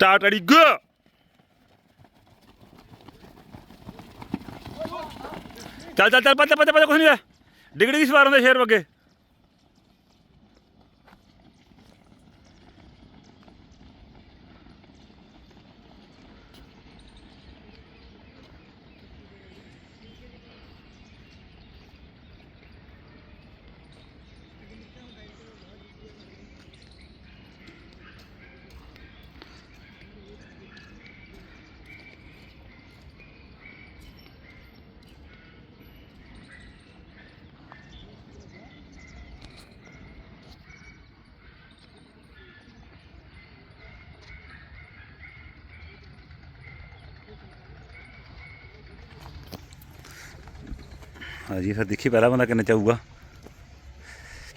Start ready ਗੋ ਚੱਲ ਚੱਲ ਚੱਲ, ਪੱਤੇ ਪੱਤੇ ਪੱਤੇ, ਕੁਛ ਨਹੀਂ ਹੈ ਡਿਗੜੀ ਦੀ ਸਵਾਰਾਂ ਦੇ ਸ਼ੇਰ ਅੱਗੇ ਹਾਂਜੀ, ਫਿਰ ਦੇਖੀ ਪਹਿਲਾ ਬੰਦਾ ਕਿੰਨਾ ਚਾਊਗਾ।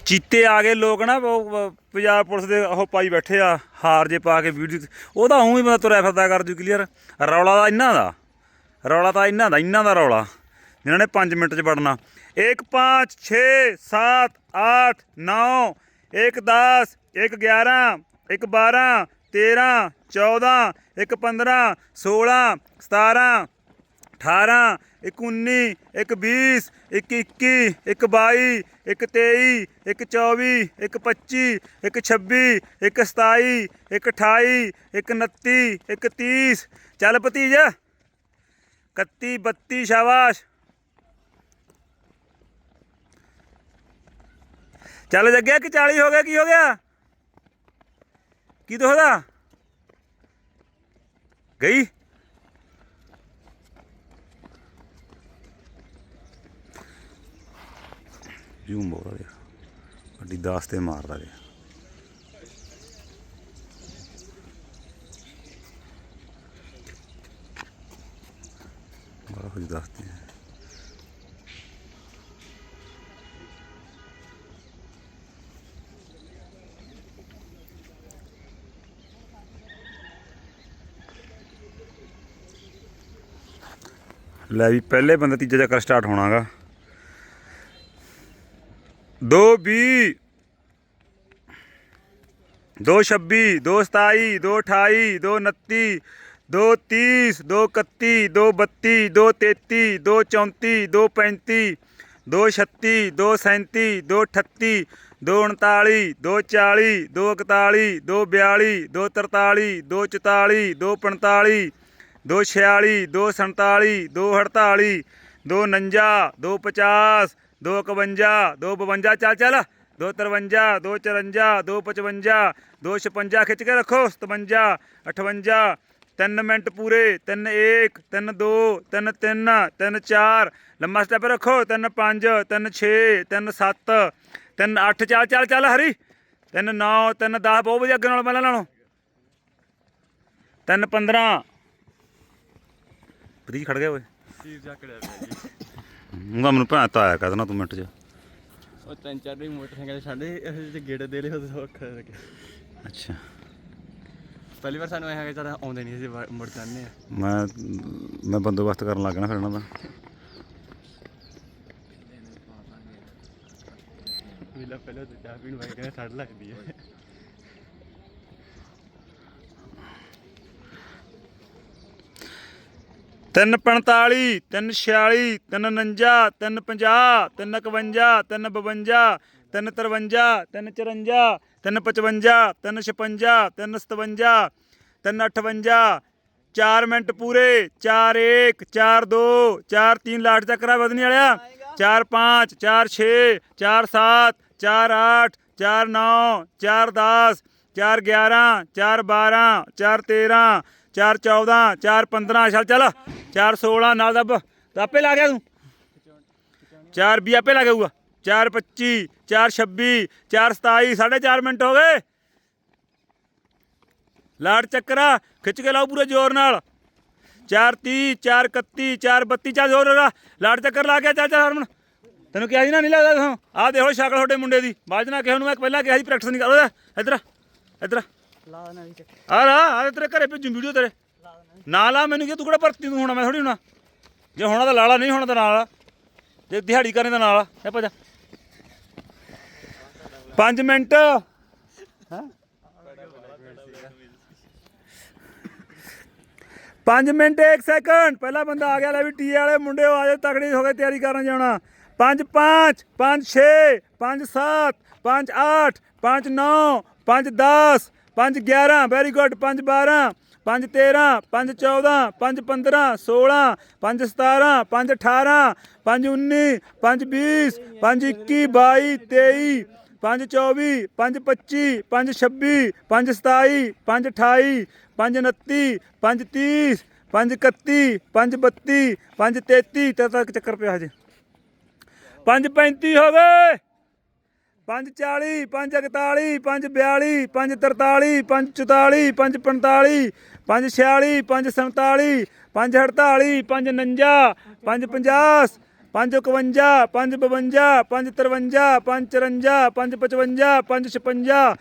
ਚੀਤੇ ਆ ਗਏ ਲੋਕ ਨਾ ਪੰਜਾਬ ਪੁਲਿਸ ਦੇ ਉਹ ਪਾਈ ਬੈਠੇ ਆ, ਹਾਰ ਜੇ ਪਾ ਕੇ ਵੀਡੀਓ ਉਹਦਾ ਉਂ ਹੀ ਬੰਦਾ ਤੁਰਿਆ ਫਿਰਦਾ ਕਰ ਜੂ ਕਲੀਅਰ। ਰੌਲਾ ਦਾ ਇਹਨਾਂ ਦਾ, ਰੌਲਾ ਤਾਂ ਇਹਨਾਂ ਦਾ ਇਹਨਾਂ ਦਾ ਰੌਲਾ, ਜਿਨ੍ਹਾਂ ਨੇ 5 ਮਿੰਟ 'ਚ ਵੜਨਾ। 1 5 6 7 8 9 1 10 1 11 1 12 13 14 1 15 16 17 18 ਇੱਕ 19 ਇੱਕ 20 ਇੱਕ 21 ਇੱਕ 22 ਇੱਕ 23 ਇੱਕ 24 ਇੱਕ 25 ਇੱਕ 26 ਇੱਕ 27 ਇੱਕ 28 ਇੱਕ 29 ਇੱਕ 30 ਚੱਲ ਭਤੀਜ। 31 32 ਸ਼ਾਬਾਸ਼। ਚੱਲ ਜੱਗਿਆ ਕਿ 40 ਹੋ ਗਿਆ, ਕੀ ਹੋ ਗਿਆ? ਕੀ ਦੋਹਦਾ ਗਈ? ਜੂਮ ਬੋਲ ਰਿਹਾ ਵੱਡੀ ਦਾਸ ਤੇ ਮਾਰਦਾ ਗਿਆ ਬੜਾ ਕੁਝ ਦੱਸਦੇ ਆ। ਲੈ ਵੀ ਪਹਿਲੇ ਬੰਦੇ ਤੀਜਾ ਚੱਕਰ ਸਟਾਰਟ ਹੋਣਾਗਾ। ਦੋ ਵੀਹ, ਦੋ ਛੱਬੀ, ਦੋ ਸਤਾਈ, ਦੋ ਅਠਾਈ, ਦੋ ਉਨੱਤੀ, ਦੋ ਤੀਸ ਦੋ ਇਕੱਤੀ, ਦੋ ਬੱਤੀ, ਦੋ ਤੇਤੀ, ਦੋ ਚੌਂਤੀ, ਦੋ ਪੈਂਤੀ, ਦੋ ਛੱਤੀ, ਦੋ ਸੈਂਤੀ, ਦੋ ਅਠੱਤੀ, ਦੋ ਉਨਤਾਲੀ, ਦੋ ਚਾਲੀ, ਦੋ ਇਕਤਾਲੀ, ਦੋ ਬਿਆਲੀ, ਦੋ ਤਰਤਾਲੀ, ਦੋ ਚੁਤਾਲੀ, ਦੋ ਪੰਤਾਲੀ, ਦੋ 46 ਦੋ 47 ਦੋ 48 ਦੋ 49 ਦੋ 50 ਦੋ 51 ਦੋ 52 ਚੱਲ ਚੱਲ। ਦੋ 53 ਦੋ 54 ਦੋ 55 ਦੋ 56 ਖਿੱਚ ਕੇ ਰੱਖੋ। 57 58 ਤਿੰਨ ਮਿੰਟ ਪੂਰੇ, ਤਿੰਨ 1 ਤਿੰਨ 2 ਤਿੰਨ 3 ਤਿੰਨ 4 ਲੰਮਾ ਸਟੈਪ ਰੱਖੋ। ਤਿੰਨ 5 ਤਿੰਨ 6 ਤਿੰਨ 7 ਤਿੰਨ 8 ਚੱਲ ਚੱਲ ਚੱਲ, ਹਰੀ। ਤਿੰਨ 9 ਤਿੰਨ 10 ਬਹੁਤ ਵਧੀਆ ਅੱਗੇ ਨਾਲ ਪਹਿਲਾਂ ਨਾਲੋਂ। ਤਿੰਨ 15 ਪ੍ਰੀਤ ਖੜ ਗਿਆ ਓਏ। ਸੀਰ ਚੱਕੜਿਆ ਪਿਆ ਜੀ। ਉਹਦਾ ਮੈਨੂੰ ਭੈਣ ਤਾਂ ਆਇਆ ਕਹਦਾ ਤੂੰ ਮਿੰਟ 'ਚ। ਉਹ ਤਿੰਨ ਚਾਰ ਦੇ ਮੋਟਰਸਾਈਕਲ ਸਾਡੇ ਇਹ ਤੇ ਗੇੜੇ ਦੇ ਲਿਓ ਤਾਂ ਔਖਾ ਲੱਗਿਆ ਅੱਛਾ। ਪਹਿਲੀ ਵਾਰ ਸਾਨੂੰ ਇਹ ਹੈਗਾ ਜਰਾ ਆਉਂਦੇ ਨਹੀਂ ਸੀ ਮੁੜ ਜਾਂਦੇ ਆ। ਮੈਂ ਮੈਂ ਬੰਦੋਬਸਤ ਕਰਨ ਲੱਗ ਗਿਆ ਨਾ ਫਿਰ ਇਹਨਾਂ ਦਾ। ਵੀਲਾ ਪਹਿਲਾਂ ਤਾਂ ਚਾਹ ਪੀਣ ਵਾਈ ਕਹਿੰਦਾ ਠੰਡ ਲੱਗਦੀ ਹੈ 345 346 349 350 351 352 353 354 355 356 357 358 4 ਮਿੰਟ ਪੂਰੇ 4 1 4 2 4 3 ਲਾਟ ਤੱਕ ਰਾ ਵਧਣੀ ਵਾਲਿਆ। 4 5 4 6 4 7 4 8 4 9 4 10 4 11 4 12 4 13 4 14 4 15 ਚੱਲ ਚੱਲ। 4 16 ਨਾਲ ਦੱਬ। ਤਾਂ ਆਪੇ ਲਾ ਗਿਆ ਤੂੰ। 4 20 ਆਪੇ ਲਾ ਗਿਆ 4 25 4 26 4 27 4.5 ਮਿੰਟ ਹੋ ਗਏ। ਲਾੜ ਚੱਕਰਾ, ਖਿੱਚ ਕੇ ਲਾਓ ਪੂਰੇ ਜ਼ੋਰ ਨਾਲ। 4 30 4 31 4 32 ਚੱਲ ਜ਼ੋਰ ਨਾਲ ਲਾੜ ਚੱਕਰ ਲਾ ਗਿਆ, ਚੱਲ ਚੱਲ, ਹਰਮਨ। ਤੈਨੂੰ ਕਿਹਾ ਸੀ ਨਾ, ਨਹੀਂ ਲੱਗਦਾ ਤੁਹਾਨੂੰ ਆਹ ਦੇਖੋ ਸ਼ਕਲ ਤੁਹਾਡੇ ਮੁੰਡੇ ਦੀ। ਬਾਅਦ 'ਚ ਨਾ ਕਿਸੇ ਨੂੰ ਮੈਂ ਪਹਿਲਾਂ ਕਿਹਾ ਸੀ ਪ੍ਰੈਕਟਿਸ ਨਹੀਂ ਕਰੋ ਇੱਧਰ ਇੱਧਰ ਲਾ ਨਾ ਵੀ ਆ ਤੇਰੇ ਘਰੇ ਭੇਜੂ ਵੀਡੀਓ ਤੇਰੇ। ਨਾ ਲਾ ਮੈਨੂੰ ਕੀ ਤੂੰ ਕਿਹੜਾ ਭਰਤੀ ਤੂੰ ਹੋਣਾ ਮੈਂ ਥੋੜੀ ਹੋਣਾ। ਜੇ ਹੋਣਾ ਤਾਂ ਲਾਲਾ ਨਹੀਂ ਹੋਣਾ ਤਾਂ ਨਾਲ। ਜੇ ਦਿਹਾੜੀ ਕਰਨੀ ਤਾਂ ਨਾਲ। ਇਹ ਭਜਾ। 5 ਮਿੰਟ। ਹਾਂ? 5 ਮਿੰਟ 1 ਸੈਕਿੰਡ। ਪਹਿਲਾ ਬੰਦਾ ਆ ਗਿਆ ਲੈ ਵੀ ਟੀ ਵਾਲੇ ਮੁੰਡੇ ਆ ਜਾਓ ਤਕੜੀ ਹੋ ਕੇ ਤਿਆਰੀ ਕਰਨ ਜਾਣਾ। 5 5 5 6 5 7 5 8 5 9 5 10 5 11 ਵੈਰੀ ਗੁੱਡ 5 12 5 13 5 14 5 15 16 5 17 5 18 5 19 5 20 5 21 22 23 5 24 5 25 5 26 5 27 5 28 5 29 5 30 5 31 5 32 5 33 ਤੇ ਤੱਕ ਚੱਕਰ ਪਿਆ ਹਜੇ। 5 35 ਹੋ ਗਏ 5 40 5 41 5 42 5 43 5 44 5 45 5 46 5 47 5 48 5 49 5 50 5 51 5 52 5 53 5 54 5 55 5 56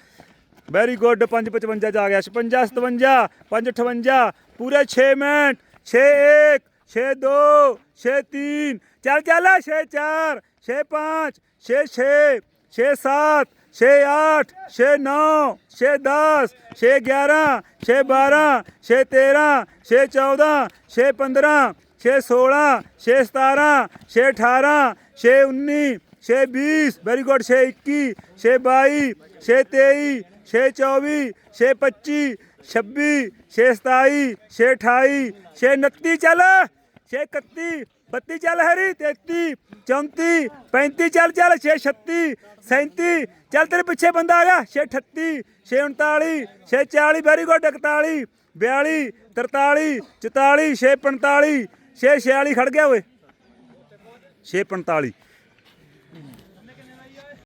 ਵੈਰੀ ਗੁੱਡ 555 ਚ ਆ ਗਿਆ। 56 57 5 58 ਪੂਰੇ 6 ਮਿੰਟ 6 1 6 2 6 3 ਚੱਲ ਚੱਲ 6 4 6 5 6 6 6 7 6 8 6 9 6 10 6 11 6 12 6 13 6 14 6 15 6 16 6 17 6 18 6 19 6 20 ਵੈਰੀ ਗੁੱਡ 6 21 6 22 6 23 6 24 6 25 26 6 27 6 28 6 29 ਚੱਲ 6 31 32 ਚੱਲ ਹਰੀ 33 34 35 ਚੱਲ ਚੱਲ 6 36 37 ਚੱਲ ਤੇਰੇ ਪਿੱਛੇ ਬੰਦਾ ਆ ਗਿਆ 6 38 6 39 6 40 ਵੈਰੀ ਗੁੱਡ 41 42 43 44 6 45 6 46 ਖੜ ਗਿਆ ਓਏ 6 45